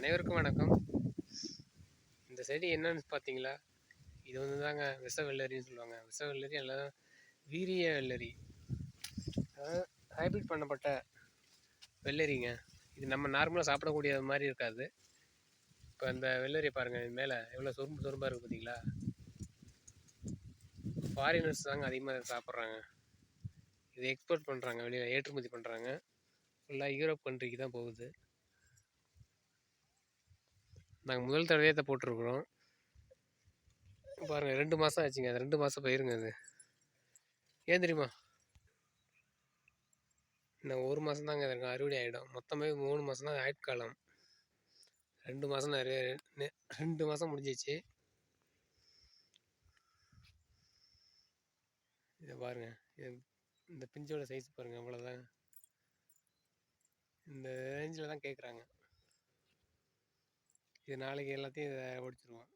அனைவருக்கும் வணக்கம். இந்த செடி என்னன்னு பார்த்தீங்களா இது வந்து தாங்க விஷ வெள்ளரின்னு சொல்லுவாங்க. விஷ வெள்ளரி அல்லது வீரிய வெள்ளரி. அதாவது ஹைபிரிட் பண்ணப்பட்ட வெள்ளரிங்க. இது நம்ம நார்மலாக சாப்பிடக்கூடிய மாதிரி இருக்காது. இப்போ அந்த வெள்ளரி பாருங்கள் இது மேலே எவ்வளோ சொரும்பு சொரும்பாக இருக்குது பார்த்தீங்களா ஃபாரினர்ஸ் தாங்க அதிகமாக சாப்பிட்றாங்க. இதை எக்ஸ்போர்ட் பண்ணுறாங்க வெளியில் ஏற்றுமதி பண்ணுறாங்க ஃபுல்லாக யூரோப் கண்ட்ரிக்கு தான் போகுது. நாங்கள் முதல் தடவையே இதை போட்டிருக்குறோம். பாருங்கள் ரெண்டு மாதம் ஆச்சுங்க. அது ரெண்டு மாதம் பயிருங்க அது. ஏன் தெரியுமா? இன்னும் ஒரு மாதம் தாங்க அதுக்கு அறுவடை ஆகிடும் மொத்தமே மூணு மாதம் தான் ஆயுட்காலம் ரெண்டு மாதம் நிறைய ரெண்டு மாதம் முடிஞ்சிச்சு. இதை பாருங்கள் இது இந்த பிஞ்சோட சைஸ் பாருங்கள் அவ்வளோதான் இந்த ரேஞ்சில் தான் கேட்குறாங்க இது நாளைக்கு எல்லாத்தையும் இதை ஒடிச்சிருவோம்